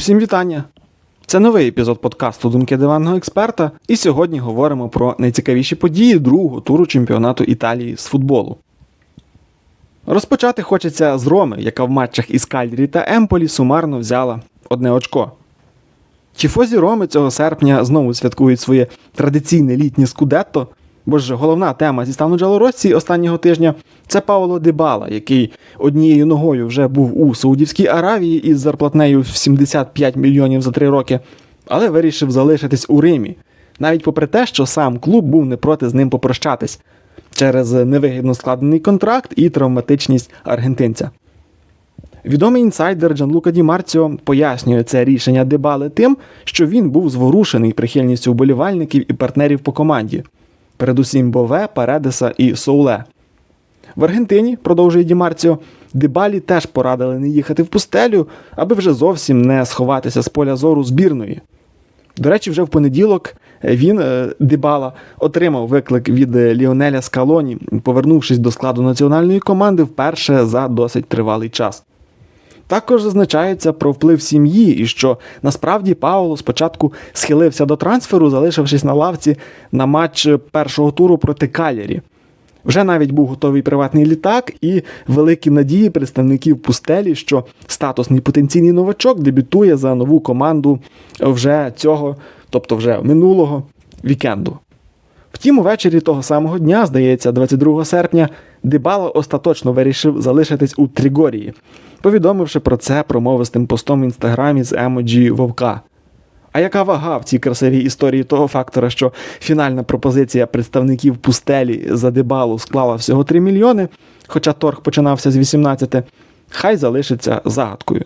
Усім вітання! Це новий епізод подкасту Думки диванного експерта, і сьогодні говоримо про найцікавіші події другого туру чемпіонату Італії з футболу. Розпочати хочеться з Роми, яка в матчах із Кальрі та Емполі сумарно взяла одне очко. Тіфозі Роми цього серпня знову святкують своє традиційне літнє скудетто, бо ж головна тема зі стану Джалоросці останнього тижня це Пауло Дебала, який однією ногою вже був у Саудівській Аравії із зарплатнею в 75 мільйонів за три роки, але вирішив залишитись у Римі, навіть попри те, що сам клуб був не проти з ним попрощатись через невигідно складений контракт і травматичність аргентинця. Відомий інсайдер Джанлука Ді Марціо пояснює це рішення Дебали тим, що він був зворушений прихильністю вболівальників і партнерів по команді, передусім Бове, Паредеса і Соуле. В Аргентині, продовжує Ді Марціо, Дебалі теж порадили не їхати в пустелю, аби вже зовсім не сховатися з поля зору збірної. До речі, вже в понеділок він, е, Дебала, отримав виклик від е, Ліонеля Скалоні, повернувшись до складу національної команди вперше за досить тривалий час. Також зазначається про вплив сім'ї і що насправді Пауло спочатку схилився до трансферу, залишившись на лавці на матч першого туру проти Калярі. Вже навіть був готовий приватний літак і великі надії представників пустелі, що статусний потенційний новачок дебютує за нову команду вже цього, тобто вже минулого вікенду. Втім, увечері того самого дня, здається, 22 серпня, Дебала остаточно вирішив залишитись у Трігорії, повідомивши про це промовистим постом в інстаграмі з емоджі Вовка. А яка вага в цій красивій історії того фактора, що фінальна пропозиція представників пустелі за Дебалу склала всього 3 мільйони, хоча торг починався з 18, хай залишиться загадкою.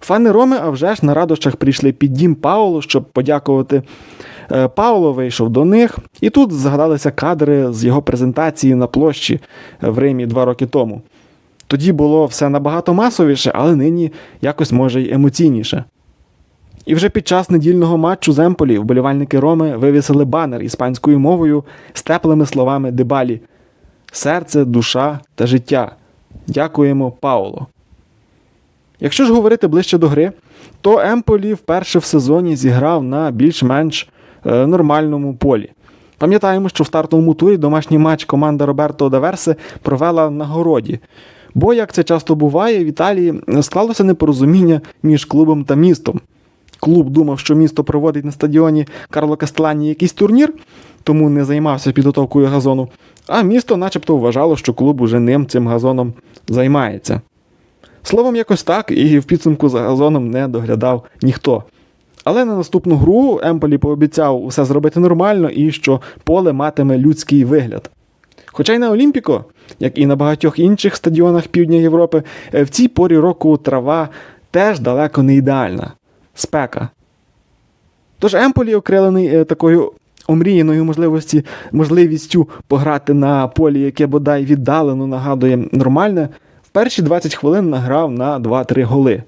Фани Роми, а вже ж на радощах прийшли під дім Пауло, щоб подякувати. Е, Пауло вийшов до них, і тут згадалися кадри з його презентації на площі в Римі два роки тому. Тоді було все набагато масовіше, але нині якось може й емоційніше. І вже під час недільного матчу з Емполі вболівальники Роми вивісили банер іспанською мовою з теплими словами Дебалі Серце, душа та життя. Дякуємо, Пауло. Якщо ж говорити ближче до гри, то Емполі вперше в сезоні зіграв на більш-менш е, нормальному полі. Пам'ятаємо, що в стартовому турі домашній матч команда Роберто Даверси провела на городі. Бо, як це часто буває, в Італії склалося непорозуміння між клубом та містом. Клуб думав, що місто проводить на стадіоні Карло Кастелані якийсь турнір, тому не займався підготовкою газону. А місто, начебто, вважало, що клуб уже ним цим газоном займається. Словом, якось так, і в підсумку за газоном не доглядав ніхто. Але на наступну гру Емполі пообіцяв усе зробити нормально і що поле матиме людський вигляд. Хоча й на Олімпіко, як і на багатьох інших стадіонах Півдня Європи, в цій порі року трава теж далеко не ідеальна спека. Тож Емполі, окрилений е, такою омріяною можливості, можливістю пограти на полі, яке бодай віддалено нагадує нормальне, в перші 20 хвилин награв на 2-3 голи.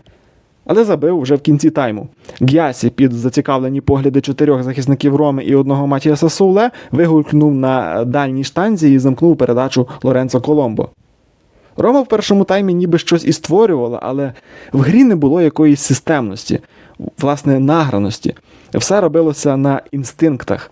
Але забив вже в кінці тайму. Г'ясі під зацікавлені погляди чотирьох захисників Роми і одного Матіаса Соуле вигулькнув на дальній штанзі і замкнув передачу Лоренцо Коломбо. Рома в першому таймі ніби щось і створювала, але в грі не було якоїсь системності, власне, награності. Все робилося на інстинктах,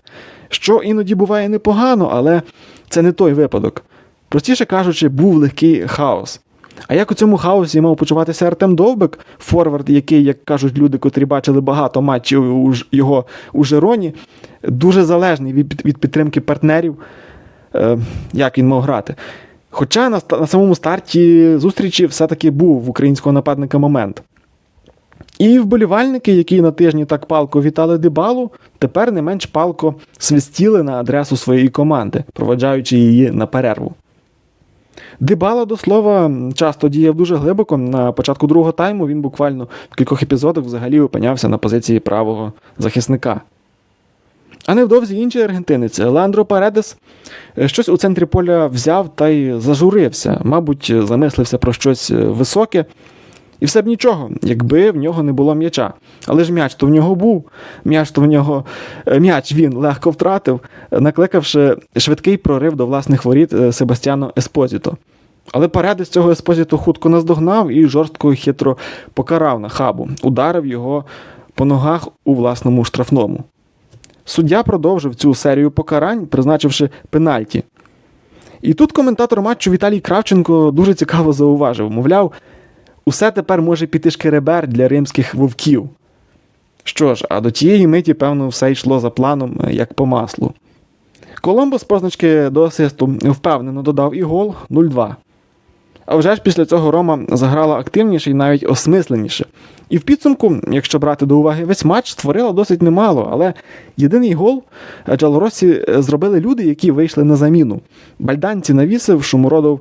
що іноді буває непогано, але це не той випадок. Простіше кажучи, був легкий хаос. А як у цьому хаосі мав почуватися Артем Довбик, форвард, який, як кажуть люди, котрі бачили багато матчів у його у Жероні, дуже залежний від від підтримки партнерів, е, як він мав грати. Хоча на, на самому старті зустрічі все-таки був в українського нападника момент. І вболівальники, які на тижні так палко вітали Дебалу, тепер не менш палко свистіли на адресу своєї команди, проведжаючи її на перерву. Дебала, до слова, часто діяв дуже глибоко. На початку другого тайму він буквально в кількох епізодах взагалі опинявся на позиції правого захисника. А невдовзі інший аргентинець Леандро Паредес щось у центрі поля взяв та й зажурився, мабуть, замислився про щось високе. І все б нічого, якби в нього не було м'яча. Але ж м'яч то в нього був. М'яч то в нього м'яч він легко втратив, накликавши швидкий прорив до власних воріт Себастьяно Еспозіто. Але Паредес цього еспозіту хутко наздогнав і жорстко і хитро покарав на хабу, ударив його по ногах у власному штрафному. Суддя продовжив цю серію покарань, призначивши пенальті. І тут коментатор матчу Віталій Кравченко дуже цікаво зауважив: мовляв, усе тепер може піти шкеребер для римських вовків. Що ж, а до тієї миті, певно, все йшло за планом, як по маслу. Коломбо з позначки до асисту впевнено додав і гол 0-2. А вже ж після цього Рома заграла активніше і навіть осмисленіше. І в підсумку, якщо брати до уваги весь матч, створила досить немало, але єдиний гол Джалоросі зробили люди, які вийшли на заміну. Бальданці навісив, Шумородов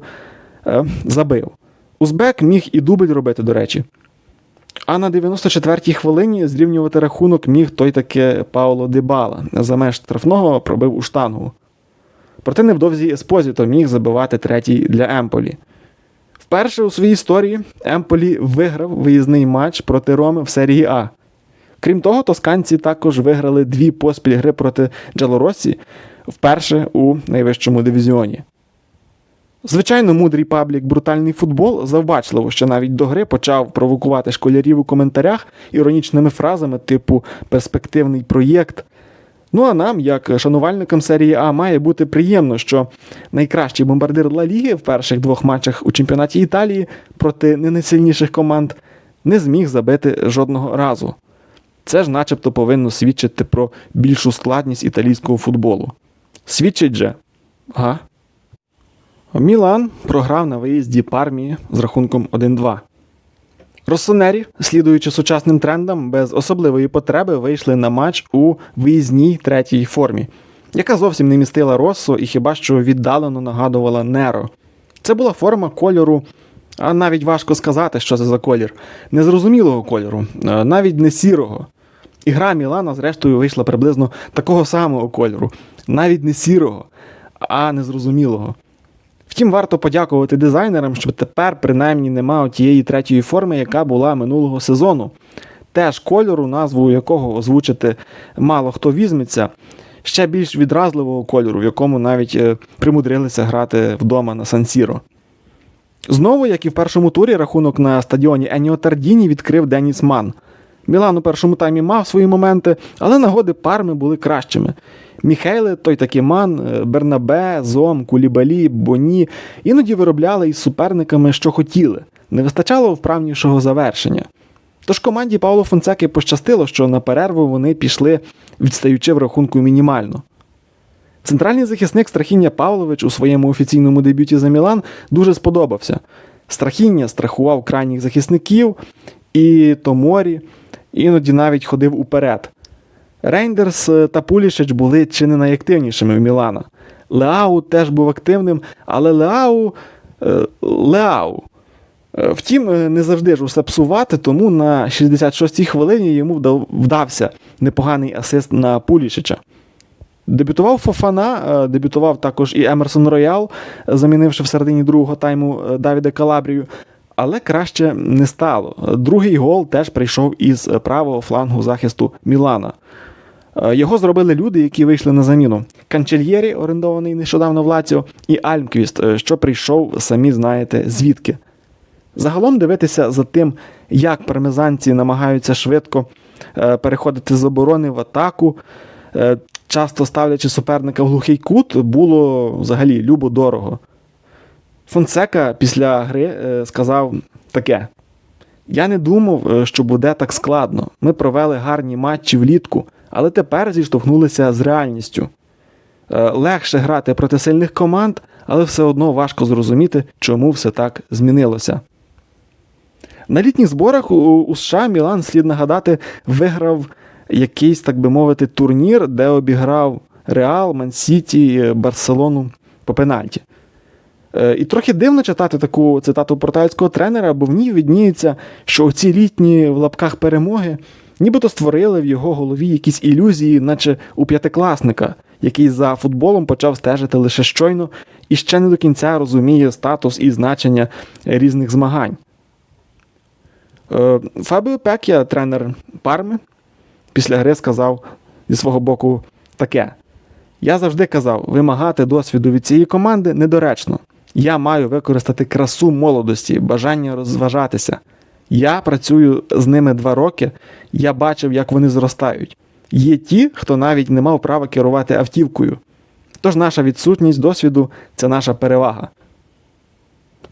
е, забив. Узбек міг і дубль робити, до речі. А на 94-й хвилині зрівнювати рахунок міг той таки Пауло Дебала. За меж штрафного пробив у штангу. Проте невдовзі Еспозіто міг забивати третій для Емполі. Вперше у своїй історії Емполі виграв виїзний матч проти Роми в серії А. Крім того, тосканці також виграли дві поспіль гри проти Джалоросі вперше у найвищому дивізіоні. Звичайно, мудрий паблік брутальний футбол завбачливо, що навіть до гри почав провокувати школярів у коментарях іронічними фразами типу перспективний проєкт. Ну а нам, як шанувальникам серії А, має бути приємно, що найкращий бомбардир Ла Ліги в перших двох матчах у чемпіонаті Італії проти не найсильніших команд не зміг забити жодного разу. Це ж начебто повинно свідчити про більшу складність італійського футболу. Свідчить же? Га? Мілан програв на виїзді Пармії з рахунком 1-2. Росонері, слідуючи сучасним трендам, без особливої потреби вийшли на матч у виїзній третій формі, яка зовсім не містила Россо і хіба що віддалено нагадувала Неро. Це була форма кольору, а навіть важко сказати, що це за колір, незрозумілого кольору, е, навіть не сірого. І гра Мілана, зрештою, вийшла приблизно такого самого кольору, навіть не сірого, а незрозумілого. Втім, варто подякувати дизайнерам, що тепер принаймні нема тієї третьої форми, яка була минулого сезону. Теж кольору, назву якого озвучити мало хто візьметься, ще більш відразливого кольору, в якому навіть е, примудрилися грати вдома на Сан-Сіро. Знову, як і в першому турі, рахунок на стадіоні Еніо Тардіні відкрив Деніс Ман. Мілан у першому таймі мав свої моменти, але нагоди парми були кращими. Міхейли, той таки Ман, е, Бернабе, Зом, Кулібалі, Боні іноді виробляли із суперниками, що хотіли. Не вистачало вправнішого завершення. Тож команді Павло Фонцеки пощастило, що на перерву вони пішли, відстаючи в рахунку мінімально. Центральний захисник Страхіння Павлович у своєму офіційному дебюті за Мілан дуже сподобався. Страхіння страхував крайніх захисників і Томорі, іноді навіть ходив уперед. Рейндерс та Пулішич були чи не найактивнішими в Мілана. Леау теж був активним, але Леау. е, Леау. Е, Втім, е, не завжди ж усе псувати, тому на 66-й хвилині йому вдався непоганий асист на Пулішича. Дебютував Фофана, е, дебютував також і Емерсон Роял, е, замінивши в середині другого тайму е, Давіда Калабрію. Але краще не стало. Другий гол теж прийшов із правого флангу захисту Мілана. Е, Його зробили люди, які вийшли на заміну. Канчельєрі, орендований нещодавно в Лаціо, і Альмквіст, е, що прийшов, самі знаєте, звідки. Загалом дивитися за тим, як пармезанці намагаються швидко е, переходити з оборони в атаку, часто ставлячи суперника в глухий кут, було взагалі любо-дорого. Фонсека після гри сказав таке: Я не думав, що буде так складно. Ми провели гарні матчі влітку, але тепер зіштовхнулися з реальністю. Е, Легше грати проти сильних команд, але все одно важко зрозуміти, чому все так змінилося. На літніх зборах у, США Мілан, слід нагадати, виграв якийсь, так би мовити, турнір, де обіграв Реал, Ман-Сіті, Барселону по пенальті. Е, І трохи дивно читати таку цитату португальського тренера, бо в ній відніється, що ці літні в лапках перемоги нібито створили в його голові якісь ілюзії, наче у п'ятикласника, який за футболом почав стежити лише щойно і ще не до кінця розуміє статус і значення різних змагань. Е, Фабіо Пек'я, тренер Парми, після гри сказав зі свого боку таке: Я завжди казав, вимагати досвіду від цієї команди недоречно. Я маю використати красу молодості, бажання розважатися. Я працюю з ними два роки, я бачив, як вони зростають. Є ті, хто навіть не мав права керувати автівкою. Тож наша відсутність досвіду це наша перевага.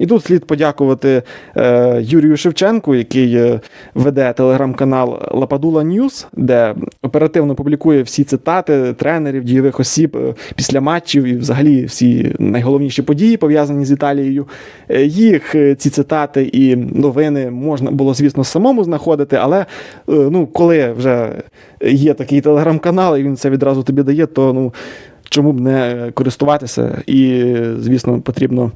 І тут слід подякувати е, Юрію Шевченку, який е, веде телеграм-канал Лападула Ньюс, де оперативно публікує всі цитати тренерів, дієвих осіб е, після матчів і взагалі всі найголовніші події, пов'язані з Італією. Е, їх ці цитати і новини можна було, звісно, самому знаходити, але ну, коли вже є такий телеграм-канал, і він це відразу тобі дає, то ну, чому б не користуватися? І, звісно, потрібно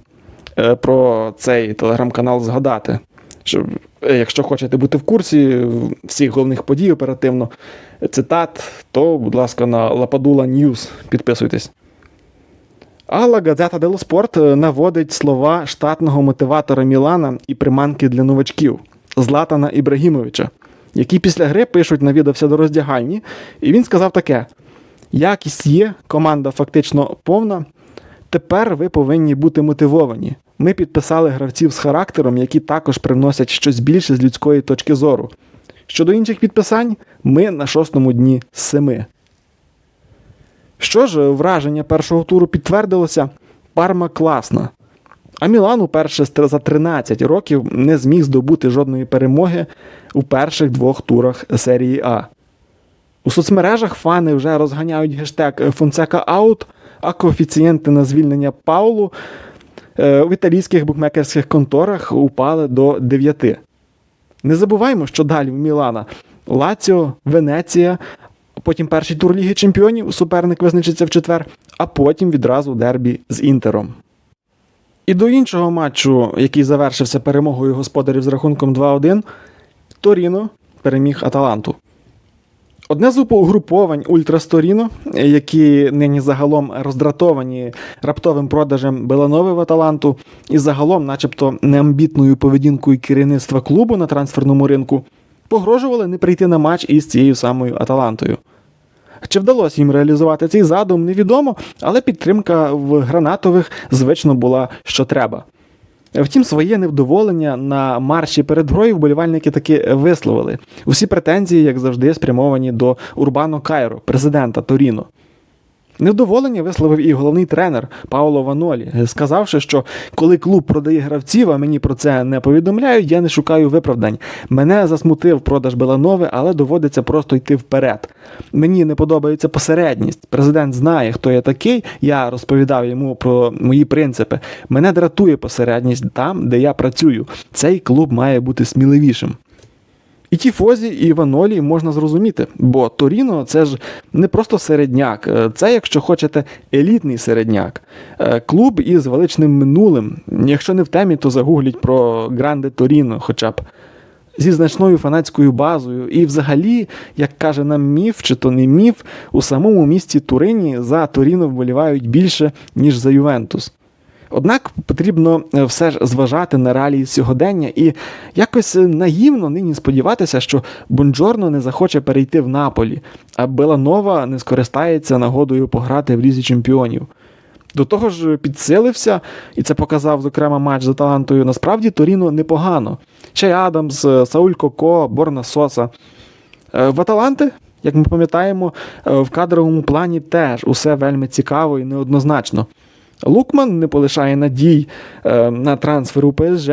про цей телеграм-канал згадати. Що, е, якщо хочете бути в курсі всіх головних подій оперативно, цитат, то, будь ласка, на Лападула Ньюс підписуйтесь. Алла Газета Дело Спорт е, наводить слова штатного мотиватора Мілана і приманки для новачків Златана Ібрагімовича, які після гри пишуть навідався до роздягальні, і він сказав таке: якість є, команда фактично повна. Тепер ви повинні бути мотивовані. Ми підписали гравців з характером, які також привносять щось більше з людської точки зору. Щодо інших підписань, ми на шостому дні з семи. Що ж, враження першого туру підтвердилося, парма класна. А Мілан уперше за 13 років не зміг здобути жодної перемоги у перших двох турах серії А. У соцмережах фани вже розганяють гештег Фонсека Аут, а коефіцієнти на звільнення Паулу е, в італійських букмекерських конторах упали до 9. Не забуваймо, що далі в Мілана Лаціо, Венеція, потім перший тур Ліги Чемпіонів, суперник визначиться в четвер, а потім відразу дербі з Інтером. І до іншого матчу, який завершився перемогою господарів з рахунком 2-1, Торіно переміг Аталанту. Одне з угруповань Ультрас Торіно, які нині загалом роздратовані раптовим продажем Беланови Аталанту і загалом, начебто, неамбітною поведінкою керівництва клубу на трансферному ринку, погрожували не прийти на матч із цією самою Аталантою. Чи вдалося їм реалізувати цей задум, невідомо, але підтримка в гранатових звично була що треба. Втім, своє невдоволення на марші перед грою вболівальники таки висловили. Усі претензії, як завжди, спрямовані до Урбано Кайро, президента Торіно. Невдоволення висловив і головний тренер Пауло Ванолі, сказавши, що коли клуб продає гравців, а мені про це не повідомляють, я не шукаю виправдань. Мене засмутив продаж Беланови, але доводиться просто йти вперед. Мені не подобається посередність. Президент знає, хто я такий. Я розповідав йому про мої принципи. Мене дратує посередність там, де я працюю. Цей клуб має бути сміливішим. І Тіфозі, і Ванолі можна зрозуміти, бо Торіно це ж не просто середняк, е, це, якщо хочете, елітний середняк. Е, Клуб із величним минулим. Якщо не в темі, то загугліть про Гранде Торіно, хоча б зі значною фанатською базою. І взагалі, як каже нам міф, чи то не міф, у самому місті Турині за Торіно вболівають більше, ніж за Ювентус. Однак потрібно е, все ж зважати на реалії сьогодення і якось е, наївно нині сподіватися, що Бонджорно не захоче перейти в Наполі, а Беланова не скористається нагодою пограти в лізі чемпіонів. До того ж, підсилився, і це показав, зокрема, матч з Аталантою. Насправді Торіно непогано. Чай Адамс, е, Сауль Коко, Борна Соса. Е, В Аталанти, як ми пам'ятаємо, е, в кадровому плані теж усе вельми цікаво і неоднозначно. Лукман не полишає надій е, на трансфер у ПСЖ,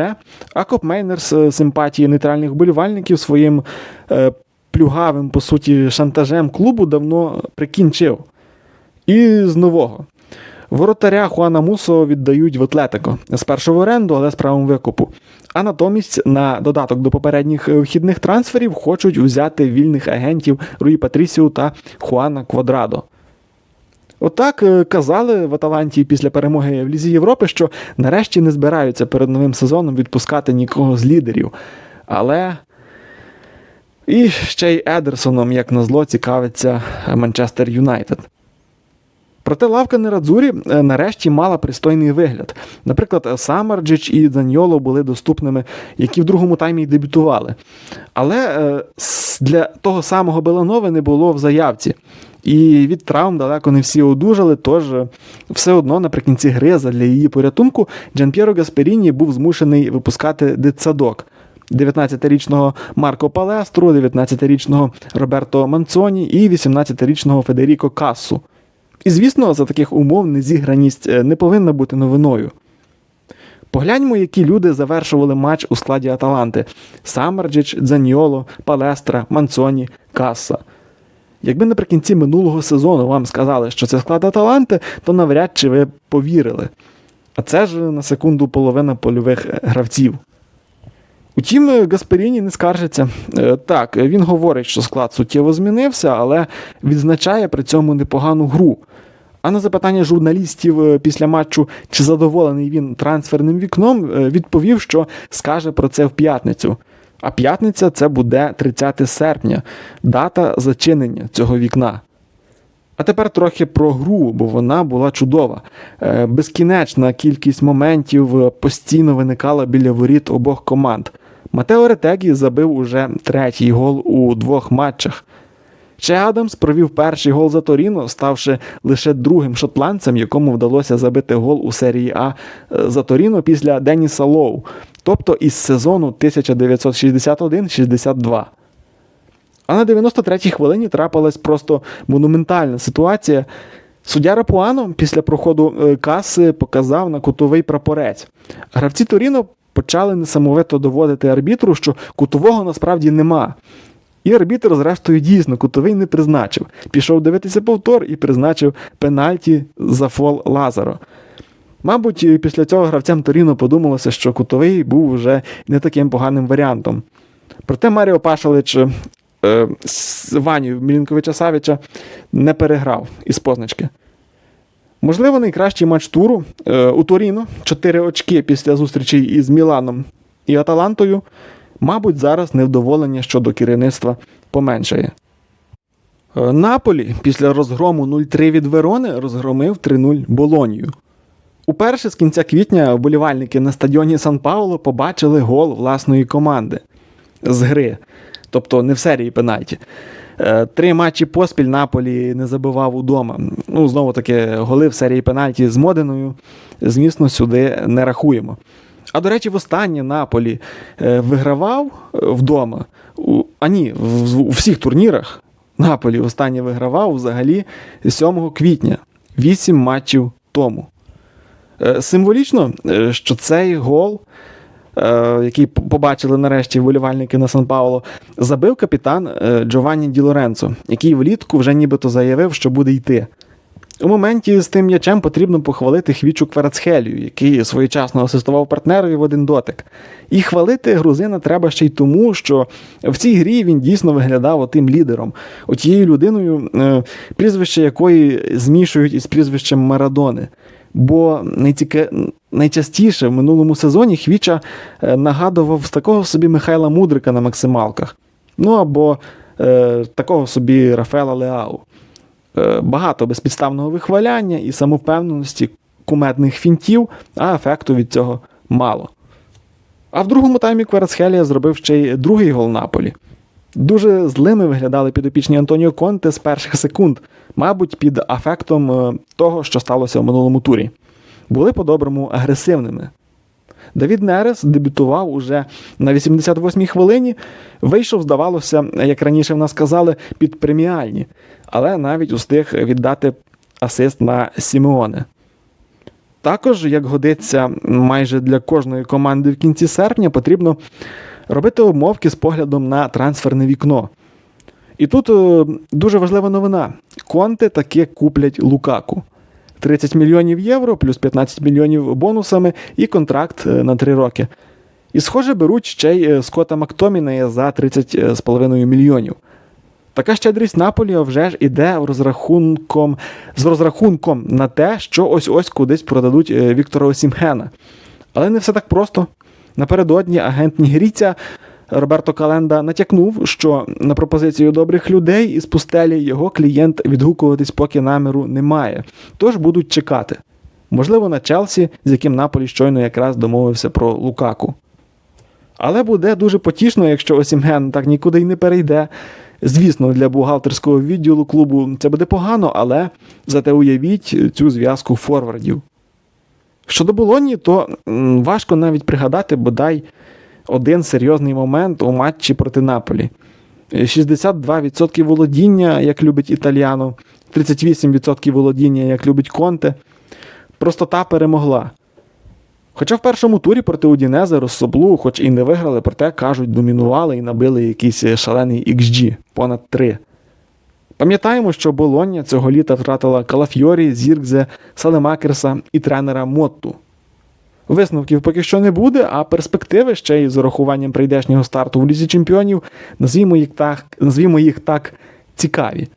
а Копмейнер з е, симпатії нейтральних вболівальників своїм е, плюгавим, по суті, шантажем клубу давно прикінчив. І з нового. Воротаря Хуана Мусо віддають в Атлетико спершу в оренду, але з правом викупу. А натомість на додаток до попередніх вхідних трансферів хочуть взяти вільних агентів Руї Патрісіу та Хуана Квадрадо. Отак е, казали в Аталанті після перемоги в Лізі Європи, що нарешті не збираються перед новим сезоном відпускати нікого з лідерів. Але і ще й Едерсоном, як назло, цікавиться Манчестер Юнайтед. Проте лавка Нерадзурі е, нарешті мала пристойний вигляд. Наприклад, Самарджич і Даньоло були доступними, які в другому таймі й дебютували. Але е, для того самого Беланови не було в заявці. І від травм далеко не всі одужали, тож е, все одно наприкінці гри задля її порятунку Джанп'єро Гасперіні був змушений випускати дитсадок. 19-річного Марко Палестру, 19-річного Роберто Манцоні і 18-річного Федеріко Кассу. І звісно, за таких умов незіграність е, не повинна бути новиною. Погляньмо, які люди завершували матч у складі Аталанти: Самарджич, Дзаньоло, Палестра, Манцоні, Касса. Якби наприкінці минулого сезону вам сказали, що це склад Аталанти, то навряд чи ви повірили. А це ж на секунду половина польових е, гравців. Утім, е, Гасперіні не скаржиться. Е, Так, він говорить, що склад суттєво змінився, але відзначає при цьому непогану гру. А на запитання журналістів після матчу, чи задоволений він трансферним вікном, відповів, що скаже про це в п'ятницю. А п'ятниця це буде 30 серпня, дата зачинення цього вікна. А тепер трохи про гру, бо вона була чудова. Е, Безкінечна кількість моментів постійно виникала біля воріт обох команд. Матео Ретегі забив уже третій гол у двох матчах. Ще Адамс провів перший гол за Торіно, ставши лише другим шотландцем, якому вдалося забити гол у серії А е, за Торіно після Деніса Лоу, тобто із сезону 1961-62. А на 93-й хвилині трапилась просто монументальна ситуація. Суддя Рапуано після проходу е, каси показав на кутовий прапорець. Гравці Торіно почали несамовито доводити арбітру, що кутового насправді нема. І арбітр, зрештою, дійсно кутовий не призначив. Пішов дивитися повтор і призначив пенальті за фол Лазаро. Мабуть, після цього гравцям Торіно подумалося, що кутовий був вже не таким поганим варіантом. Проте Маріо Пашалич е, з Ваню Мілінковича Савіча не переграв із позначки. Можливо, найкращий матч туру е, у Торіно 4 очки після зустрічі із Міланом і Аталантою. Мабуть, зараз невдоволення щодо керівництва поменшає. Е, Наполі після розгрому 0-3 від Верони розгромив 3-0 Болонію. Уперше з кінця квітня вболівальники на стадіоні Сан Пауло побачили гол власної команди з гри, тобто не в серії пенальті. Е, Три матчі поспіль Наполі не забивав удома. Ну, знову таки, голи в серії пенальті з Моденою, звісно, сюди не рахуємо. А до речі, востаннє Наполі е, вигравав е, вдома. А ні, в, у всіх турнірах Наполі востаннє вигравав взагалі 7 квітня, 8 матчів тому. Е, Символічно, е, що цей гол, е, який побачили нарешті вболівальники на Сан Пауло, забив капітан Джованні Ді Лоренцо, який влітку вже нібито заявив, що буде йти. У моменті з тим м'ячем потрібно похвалити Хвічу Кварацхелію, який своєчасно асистував партнерові в один дотик. І хвалити грузина треба ще й тому, що в цій грі він дійсно виглядав отим лідером, отією людиною, прізвище якої змішують із прізвищем Марадони. Бо найціка... найчастіше в минулому сезоні Хвіча е, нагадував такого собі Михайла Мудрика на максималках. Ну або е, такого собі Рафаела Леау. Е, багато безпідставного вихваляння і самовпевненості, кумедних фінтів, а ефекту від цього мало. А в другому таймі Кварацхелія зробив ще й другий гол Наполі. Дуже злими виглядали підопічні Антоніо Конте з перших секунд, мабуть, під афектом е, того, що сталося в минулому турі. Були по-доброму агресивними. Давід Нерес дебютував уже на 88-й хвилині, вийшов, здавалося, як раніше в нас казали, під преміальні, але навіть устиг віддати асист на Сімеоне. Також, як годиться майже для кожної команди в кінці серпня, потрібно робити обмовки з поглядом на трансферне вікно. І тут е, дуже важлива новина: Конте таки куплять Лукаку. 30 мільйонів євро плюс 15 мільйонів бонусами і контракт е, на 3 роки. І, схоже, беруть ще й е, Скотта Мактомінея за 30,5 мільйонів. Така щедрість Наполі вже ж іде розрахунком, з розрахунком на те, що ось-ось кудись продадуть Віктора Осімхена. Але не все так просто. Напередодні агент Нігерійця Роберто Календа натякнув, що на пропозицію добрих людей із пустелі його клієнт відгукуватись поки наміру немає, тож будуть чекати. Можливо, на Челсі, з яким Наполі щойно якраз домовився про Лукаку. Але буде дуже потішно, якщо Осімген так нікуди й не перейде. Звісно, для бухгалтерського відділу клубу це буде погано, але зате уявіть цю зв'язку форвардів. Щодо Болоні, то важко навіть пригадати бодай один серйозний момент у матчі проти Наполі. Е, 62% володіння, як любить Італіано, 38% володіння, як любить Конте. Простота перемогла. Хоча в першому турі проти Удінези Россоблу, хоч і не виграли, проте кажуть, домінували і набили якийсь шалений XG понад 3. Пам'ятаємо, що Болоння цього літа втратила Калафьорі, Зіркзе, Салемакерса і тренера Мотту. Висновків поки що не буде, а перспективи ще й з урахуванням прийдешнього старту в Лізі Чемпіонів, назвімо їх так, назвімо їх так цікаві.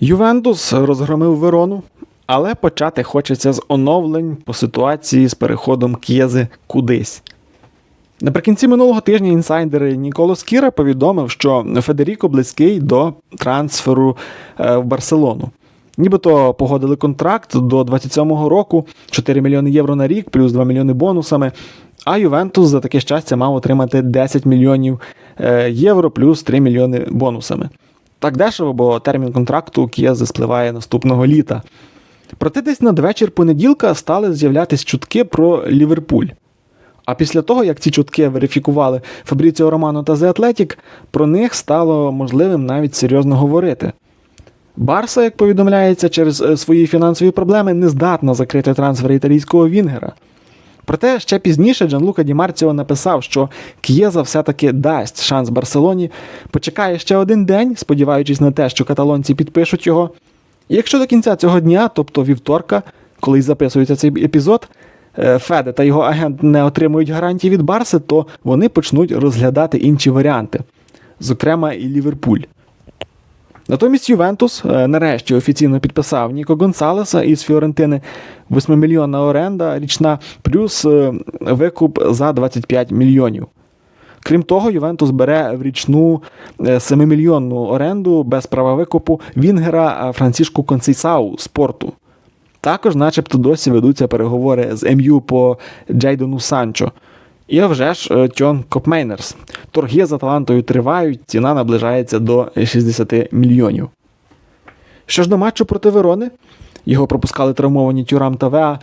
Ювентус розгромив Верону, але почати хочеться з оновлень по ситуації з переходом К'єзи кудись. Наприкінці минулого тижня інсайдер Ніколо Скіра повідомив, що Федеріко близький до трансферу е, в Барселону. Нібито погодили контракт до 27-го року 4 мільйони євро на рік, плюс 2 мільйони бонусами. А Ювентус за таке щастя мав отримати 10 мільйонів е, євро плюс 3 мільйони бонусами. Так дешево, бо термін контракту К'єзи спливає наступного літа. Проте десь надвечір понеділка стали з'являтись чутки про Ліверпуль. А після того, як ці чутки верифікували Фабріціо Романо та The Athletic, про них стало можливим навіть серйозно говорити. Барса, як повідомляється, через е, свої фінансові проблеми не здатна закрити трансфер італійського Вінгера. Проте ще пізніше Джанлука Ді Марціо написав, що К'єза все-таки дасть шанс Барселоні, почекає ще один день, сподіваючись на те, що каталонці підпишуть його. І якщо до кінця цього дня, тобто вівторка, коли записується цей епізод, Феде та його агент не отримують гарантії від Барси, то вони почнуть розглядати інші варіанти, зокрема і Ліверпуль. Натомість Ювентус е, нарешті офіційно підписав Ніко Гонсалеса із Фіорентини 8-мільйонна оренда річна, плюс е, викуп за 25 мільйонів. Крім того, Ювентус бере в річну 7-мільйонну оренду без права викупу Вінгера Францішку Консейсау з порту. Також, начебто, досі ведуться переговори з МЮ по Джейдону Санчо. І вже ж е, Тьон Копмейнерс. Торги за талантою тривають, ціна наближається до 60 мільйонів. Що ж до матчу проти Верони, його пропускали травмовані Тюрам та Веа.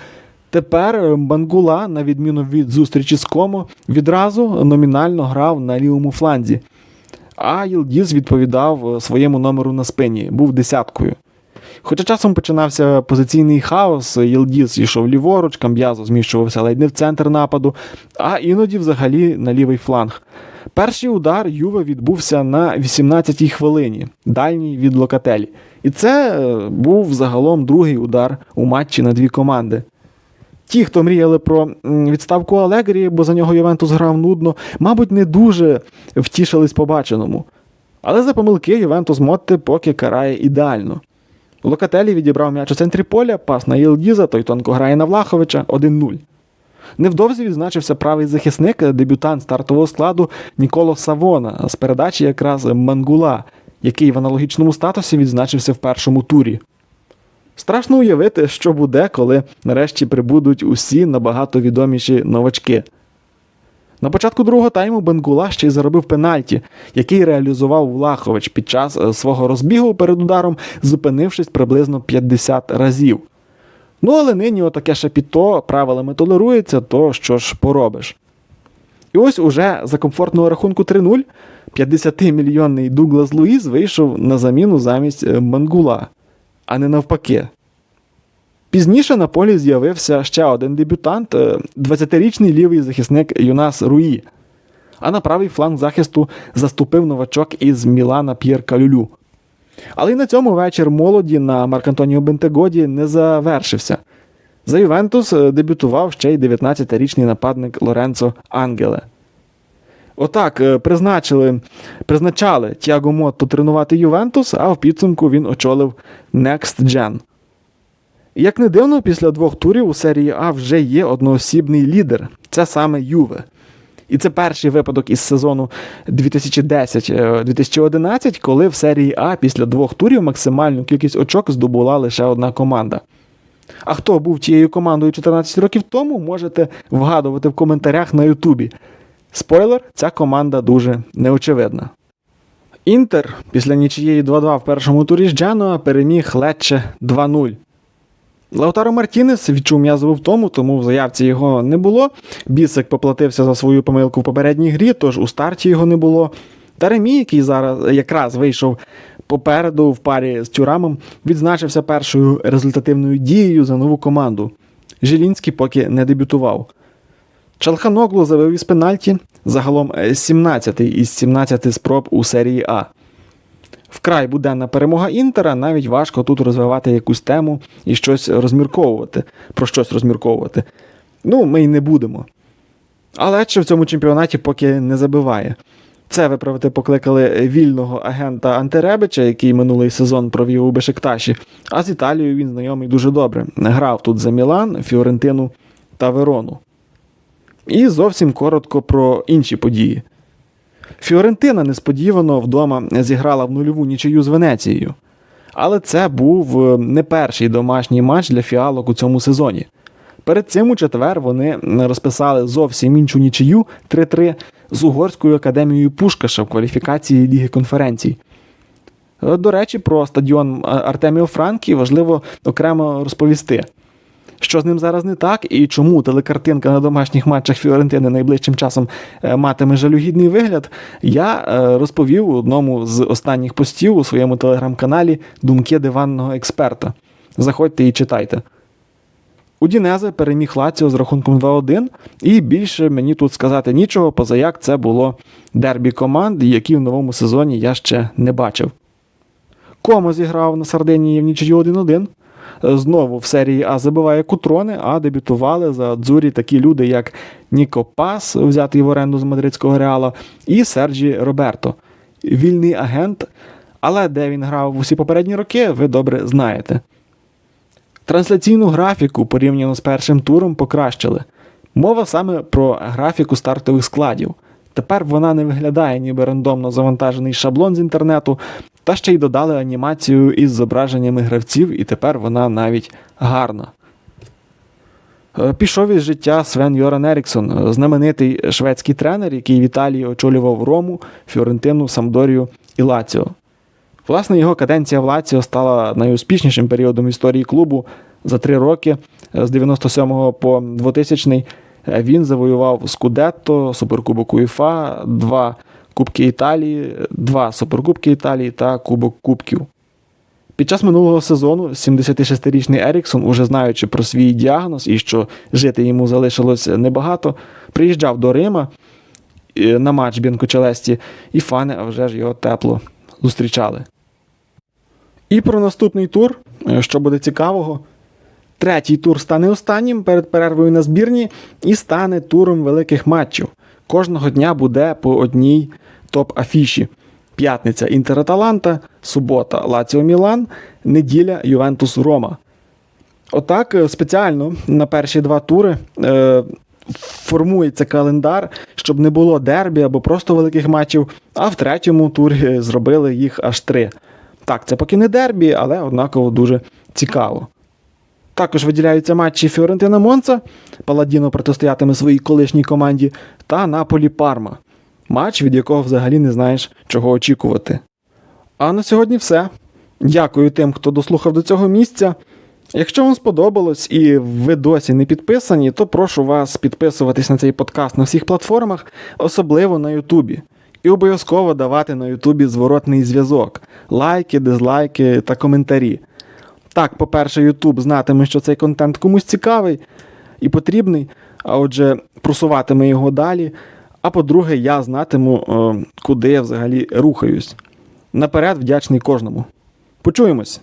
Тепер Бангула, на відміну від зустрічі з Комо, відразу номінально грав на лівому фланзі. А Єлдіз відповідав своєму номеру на спині, був десяткою. Хоча часом починався позиційний хаос, Єлдіс йшов ліворуч, Камб'язо зміщувався ледь не в центр нападу, а іноді взагалі на лівий фланг. Перший удар Юве відбувся на 18-й хвилині, дальній від Локателі. І це е, був загалом другий удар у матчі на дві команди. Ті, хто мріяли про відставку Алегрі, бо за нього Ювентус грав нудно, мабуть, не дуже втішились побаченому. Але за помилки Ювентус Мотти поки карає ідеально. Локателі відібрав м'яч у центрі поля, пас на Єлдіза, той тонко грає на Влаховича 1-0. Невдовзі відзначився правий захисник, дебютант стартового складу Ніколо Савона з передачі якраз Мангула, який в аналогічному статусі відзначився в першому турі. Страшно уявити, що буде, коли нарешті прибудуть усі набагато відоміші новачки. На початку другого тайму Бенгула ще й заробив пенальті, який реалізував Влахович під час е, свого розбігу перед ударом, зупинившись приблизно 50 разів. Ну, але нині отаке шапіто правилами толерується, то що ж поробиш. І ось уже за комфортного рахунку 3-0 50-мільйонний Дуглас Луїз вийшов на заміну замість е, Мангула, а не навпаки. Пізніше на полі з'явився ще один дебютант, е, 20-річний лівий захисник Юнас Руї. А на правий фланг захисту заступив новачок із Мілана П'єр Калюлю. Але й на цьому вечір молоді на Маркантоніо Бентегоді не завершився. За Ювентус е, дебютував ще й 19-річний нападник Лоренцо Ангеле. Отак е, призначили, призначали Тіаго Мотто тренувати Ювентус, а в підсумку він очолив Next Gen. Як не дивно, після двох турів у серії А вже є одноосібний лідер це саме Юве. І це перший випадок із сезону 2010-2011, коли в серії А після двох турів максимальну кількість очок здобула лише одна команда. А хто був тією командою 14 років тому, можете вгадувати в коментарях на Ютубі. Спойлер, ця команда дуже неочевидна. Інтер після нічиєї 2-2 в першому турі з Дженуа переміг Лечче 2-0. Лаутаро Мартінес відчув м'язову втому, тому в заявці його не було. Бісик поплатився за свою помилку в попередній грі, тож у старті його не було. Таремі, який зараз якраз вийшов попереду в парі з Тюрамом, відзначився першою результативною дією за нову команду. Жилінський поки не дебютував. Чалханоглу завив із пенальті, загалом 17 із 17 спроб у серії А. Вкрай буденна перемога Інтера, навіть важко тут розвивати якусь тему і щось розмірковувати, про щось розмірковувати. Ну, ми й не будемо. Але що в цьому чемпіонаті поки не забиває. Це виправити покликали вільного агента Антеребича, який минулий сезон провів у Бешикташі, а з Італією він знайомий дуже добре. Грав тут за Мілан, Фіорентину та Верону. І зовсім коротко про інші події. Фіорентина несподівано вдома зіграла в нульову нічию з Венецією. Але це був е, не перший домашній матч для фіалок у цьому сезоні. Перед цим у четвер вони розписали зовсім іншу нічию 3-3 з угорською академією Пушкаша в кваліфікації Ліги конференцій. До речі, про стадіон е, Артеміо Франкі важливо окремо розповісти. Що з ним зараз не так, і чому телекартинка на домашніх матчах Фіорентини найближчим часом е, матиме жалюгідний вигляд, я е, розповів у одному з останніх постів у своєму телеграм-каналі Думки диванного експерта. Заходьте і читайте. Удінезе переміг Лаціо з рахунком 2-1, і більше мені тут сказати нічого, поза як це було дербі команд, які в новому сезоні я ще не бачив. Комо зіграв на Сардинії в нічию 1-1. Знову в серії А забиває Кутрони, а дебютували за Дзурі такі люди, як Ніко Пас, взятий в оренду з мадридського реала, і Серджі Роберто. Вільний агент, але де він грав усі попередні роки, ви добре знаєте. Трансляційну графіку порівняно з першим туром покращили. Мова саме про графіку стартових складів. Тепер вона не виглядає ніби рандомно завантажений шаблон з інтернету, та ще й додали анімацію із зображеннями гравців, і тепер вона навіть гарна. Е, Пішов із життя Свен Йоран Еріксон, знаменитий шведський тренер, який в Італії очолював Рому, Фіорентину, Самдорію і Лаціо. Власне, його каденція в Лаціо стала найуспішнішим періодом історії клубу. За три роки е, з 97 по 2000 е, він завоював Скудетто, Суперкубок УЄФА, два Кубки Італії, два Суперкубки Італії та Кубок Кубків. Під час минулого сезону 76-річний Еріксон, уже знаючи про свій діагноз і що жити йому залишилось небагато, приїжджав до Рима е, на матч Бінкочелесті, і фани а вже ж його тепло зустрічали. І про наступний тур, е, що буде цікавого. Третій тур стане останнім перед перервою на збірні і стане туром великих матчів. Кожного дня буде по одній топ-афіші. П'ятниця Інтер Аталанта, субота Лаціо Мілан, неділя Ювентус Рома. Отак е, спеціально на перші два тури е, формується календар, щоб не було дербі або просто великих матчів, а в третьому турі зробили їх аж три. Так, це поки не дербі, але однаково дуже цікаво. Також виділяються матчі Фіорентина Монца, Паладіно протистоятиме своїй колишній команді, та Наполі Парма. Матч, від якого взагалі не знаєш, чого очікувати. А на сьогодні все. Дякую тим, хто дослухав до цього місця. Якщо вам сподобалось і ви досі не підписані, то прошу вас підписуватись на цей подкаст на всіх платформах, особливо на Ютубі. І обов'язково давати на Ютубі зворотний зв'язок, лайки, дизлайки та коментарі. Так, по-перше, Ютуб знатиме, що цей контент комусь цікавий і потрібний, а отже, просуватиме його далі. А по-друге, я знатиму, е, куди я взагалі рухаюсь. Наперед вдячний кожному. Почуємось!